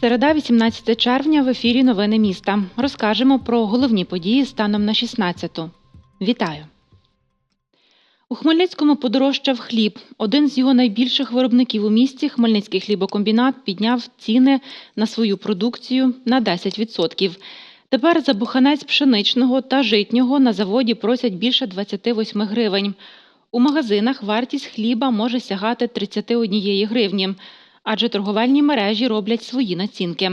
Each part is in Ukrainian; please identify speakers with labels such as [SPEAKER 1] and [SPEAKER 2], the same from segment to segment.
[SPEAKER 1] Середа, 18 червня, в ефірі Новини міста. Розкажемо про головні події станом на 16-ту. Вітаю! У Хмельницькому подорожчав хліб. Один з його найбільших виробників у місті, Хмельницький хлібокомбінат, підняв ціни на свою продукцію на 10%. Тепер за буханець пшеничного та житнього на заводі просять більше 28 гривень. У магазинах вартість хліба може сягати 31 гривні, адже торговельні мережі роблять свої націнки.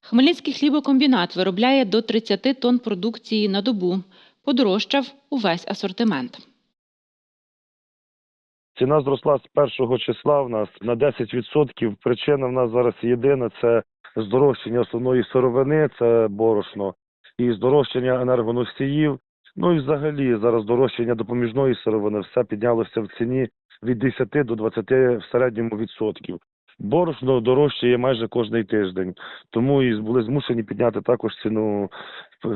[SPEAKER 1] Хмельницький хлібокомбінат виробляє до 30 тонн продукції на добу. Подорожчав увесь асортимент.
[SPEAKER 2] Ціна зросла з першого числа в нас на 10%. Причина в нас зараз єдина це здорожчання основної сировини, це борошно, і здорожчання енергоносіїв. Ну і взагалі зараз здорожчання допоміжної сировини все піднялося в ціні від 10 до 20 в середньому відсотків. Борошно дорожчає майже кожний тиждень, тому і були змушені підняти також ціну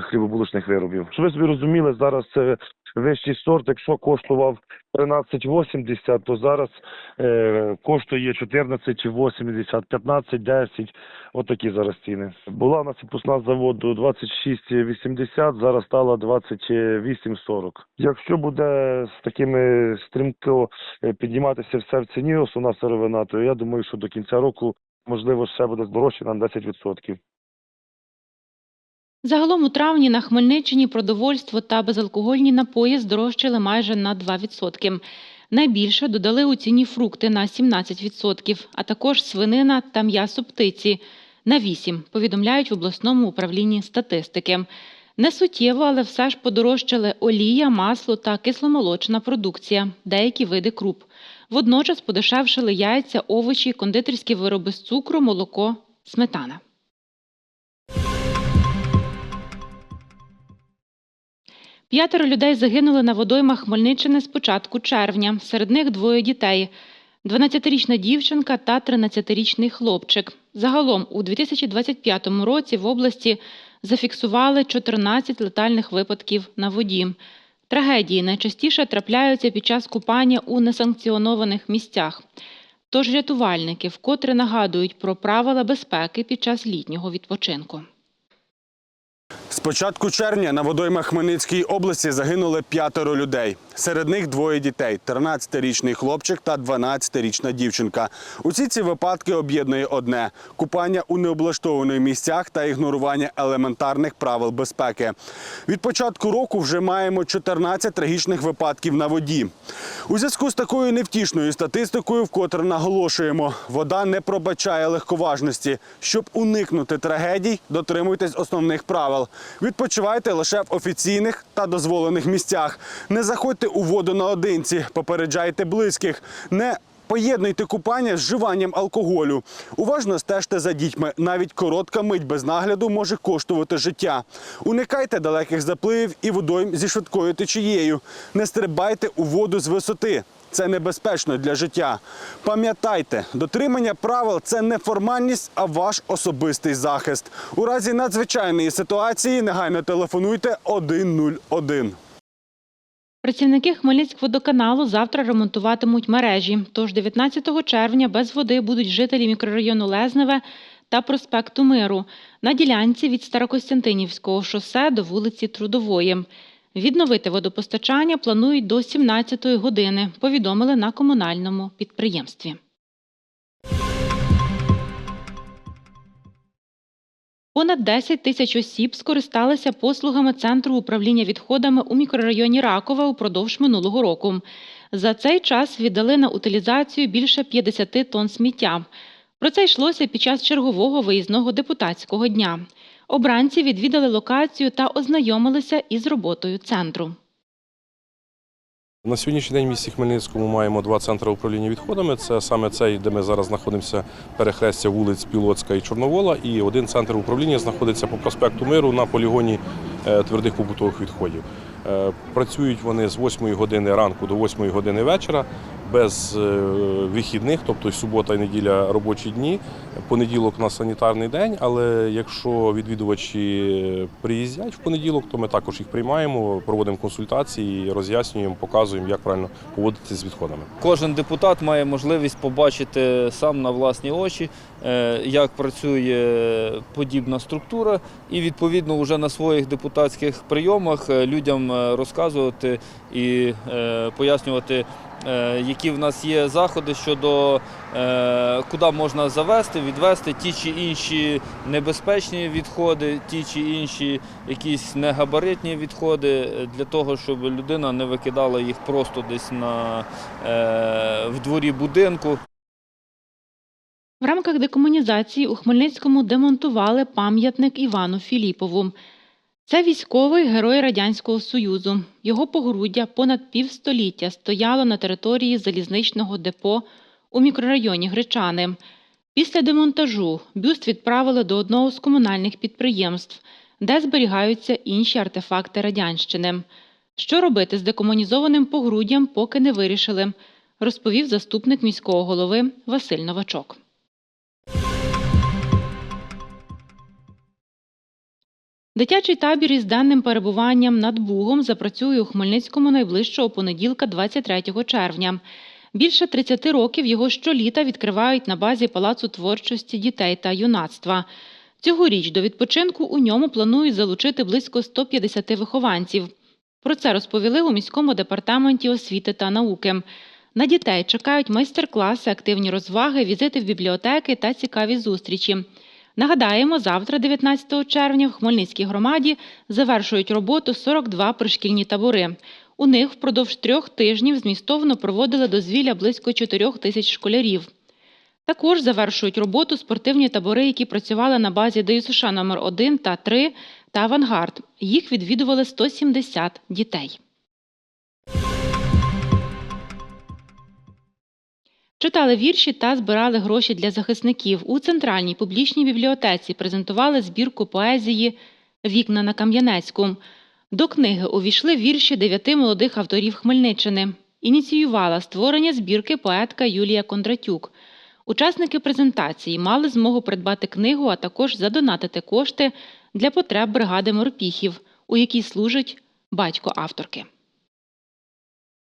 [SPEAKER 2] хлібобулочних виробів. Щоб ви собі розуміли, зараз це вищий сорт, якщо коштував 13,80, то зараз е, коштує 14,80, 15,10. Отакі зараз ціни. Була у нас відпускна з заводу 26,80, зараз стала 28,40. Якщо буде з такими стрімко е, підніматися все в ціні, основна сировина, то я думаю, що до кінця року можливо ще буде здорожче на 10%.
[SPEAKER 1] Загалом у травні на Хмельниччині продовольство та безалкогольні напої здорожчали майже на 2%. Найбільше додали у ціні фрукти на 17%, а також свинина та м'ясо птиці на 8%, повідомляють в обласному управлінні статистики. Не суттєво, але все ж подорожчали олія, масло та кисломолочна продукція, деякі види круп. Водночас подешевшили яйця, овочі, кондитерські вироби з цукру, молоко, сметана. П'ятеро людей загинули на водоймах Хмельниччини з початку червня. Серед них двоє дітей: 12-річна дівчинка та 13-річний хлопчик. Загалом у 2025 році в області зафіксували 14 летальних випадків на воді. Трагедії найчастіше трапляються під час купання у несанкціонованих місцях. Тож рятувальники вкотре нагадують про правила безпеки під час літнього відпочинку.
[SPEAKER 3] З початку червня на водоймах Хмельницької області загинули п'ятеро людей. Серед них двоє дітей: 13-річний хлопчик та 12-річна дівчинка. Усі ці випадки об'єднує одне купання у необлаштованих місцях та ігнорування елементарних правил безпеки. Від початку року вже маємо 14 трагічних випадків на воді. У зв'язку з такою невтішною статистикою, вкотре наголошуємо, вода не пробачає легковажності. Щоб уникнути трагедій, дотримуйтесь основних правил. Відпочивайте лише в офіційних та дозволених місцях. Не заходьте у воду наодинці, попереджайте близьких. Не Поєднуйте купання з вживанням алкоголю. Уважно стежте за дітьми. Навіть коротка мить без нагляду може коштувати життя. Уникайте далеких запливів і водойм зі швидкою течією. Не стрибайте у воду з висоти. Це небезпечно для життя. Пам'ятайте, дотримання правил це не формальність, а ваш особистий захист. У разі надзвичайної ситуації негайно телефонуйте 101.
[SPEAKER 1] Працівники Хмельницькводоканалу завтра ремонтуватимуть мережі. Тож 19 червня без води будуть жителі мікрорайону Лезневе та проспекту Миру на ділянці від Старокостянтинівського шосе до вулиці Трудової. Відновити водопостачання планують до 17-ї години, повідомили на комунальному підприємстві. Понад 10 тисяч осіб скористалися послугами Центру управління відходами у мікрорайоні Ракове упродовж минулого року. За цей час віддали на утилізацію більше 50 тонн сміття. Про це йшлося під час чергового виїзного депутатського дня. Обранці відвідали локацію та ознайомилися із роботою центру.
[SPEAKER 4] На сьогоднішній день в місті Хмельницькому маємо два центри управління відходами. Це саме цей, де ми зараз знаходимося, перехрестя вулиць Пілоцька і Чорновола. І один центр управління знаходиться по проспекту Миру на полігоні е, твердих побутових відходів. Е, Працюють вони з 8 години ранку до 8 години вечора. без е, вихідних, тобто субота і неділя робочі дні. Понеділок у нас санітарний день, але якщо відвідувачі приїздять в понеділок, то ми також їх приймаємо, проводимо консультації, роз'яснюємо, показуємо, як правильно поводитися з відходами.
[SPEAKER 5] Кожен депутат має можливість побачити сам на власні очі, е, як працює подібна структура, і відповідно вже на своїх депутатських прийомах людям розказувати і е, пояснювати, е, які в нас є заходи щодо е, куди можна завести, відвести ті чи інші небезпечні відходи, ті чи інші якісь негабаритні відходи е, для того, щоб людина не викидала їх просто десь на е, в дворі будинку.
[SPEAKER 1] В рамках декомунізації у Хмельницькому демонтували пам'ятник Івану Філіпову. Це військовий герой Радянського Союзу. Його погруддя понад півстоліття стояло на території залізничного депо у мікрорайоні Гречани. Після демонтажу бюст відправили до одного з комунальних підприємств, де зберігаються інші артефакти радянщини. Що робити з декомунізованим погруддям, поки не вирішили, розповів заступник міського голови Василь Новачок. Дитячий табір із денним перебуванням над Бугом запрацює у Хмельницькому найближчого понеділка, 23 червня. Більше 30 років його щоліта відкривають на базі Палацу творчості дітей та юнацтва. Цьогоріч до відпочинку у ньому планують залучити близько 150 вихованців. Про це розповіли у міському департаменті освіти та науки. На дітей чекають майстер-класи, активні розваги, візити в бібліотеки та цікаві зустрічі. Нагадаємо, завтра, 19 червня, в Хмельницькій громаді завершують роботу 42 пришкільні табори. У них впродовж трьох тижнів змістовно проводили дозвілля близько 4 тисяч школярів. Також завершують роботу спортивні табори, які працювали на базі ДЮСШ номер 1 та 3 та Авангард. Їх відвідували 170 дітей. Читали вірші та збирали гроші для захисників. У центральній публічній бібліотеці презентували збірку поезії Вікна на Кам'янецьку. До книги увійшли вірші дев'яти молодих авторів Хмельниччини. Ініціювала створення збірки поетка Юлія Кондратюк. Учасники презентації мали змогу придбати книгу, а також задонатити кошти для потреб бригади морпіхів, у якій служить батько авторки.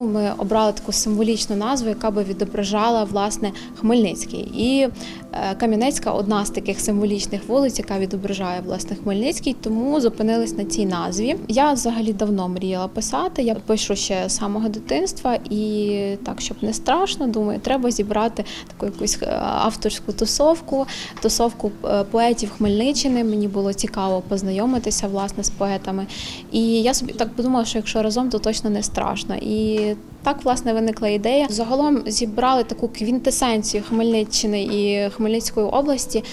[SPEAKER 6] Ми обрали таку символічну назву, яка би відображала власне Хмельницький. І е, Кам'янецька одна з таких символічних вулиць, яка відображає власне Хмельницький, тому зупинились на цій назві. Я взагалі давно мріяла писати. Я пишу ще з самого дитинства, і так, щоб не страшно, думаю, треба зібрати таку якусь е, авторську тусовку, тусовку е, поетів Хмельниччини. Мені було цікаво познайомитися власне з поетами. І я собі так подумала, що якщо разом, то точно не страшно. І і так власне виникла ідея. Загалом зібрали таку квінтесенцію Хмельниччини і Хмельницької області.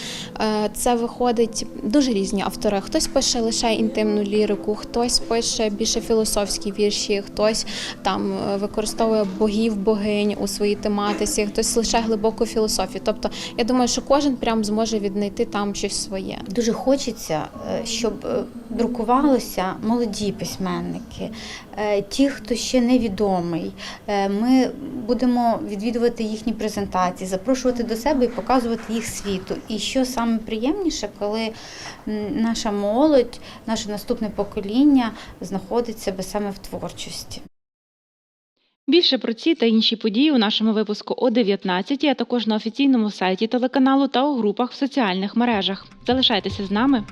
[SPEAKER 6] Е, Це виходить дуже різні автори. Хтось пише лише інтимну лірику, хтось пише більше філософські вірші, хтось там е, використовує богів, богинь у своїй тематиці, хтось лише глибоку філософію. Тобто, я думаю, що кожен прям зможе віднайти там щось своє.
[SPEAKER 7] Дуже хочеться, е, щоб друкувалося молоді письменники, ті, хто ще невідомий. Е, Ми будемо відвідувати їхні презентації, запрошувати до себе і показувати їх світу. І що саме приємніше, коли наша молодь, наше наступне покоління знаходить себе саме в творчості.
[SPEAKER 1] Більше про ці та інші події у нашому випуску о 19, а також на офіційному сайті телеканалу та у групах в соціальних мережах. Залишайтеся з нами.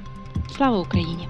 [SPEAKER 1] Слава Україні!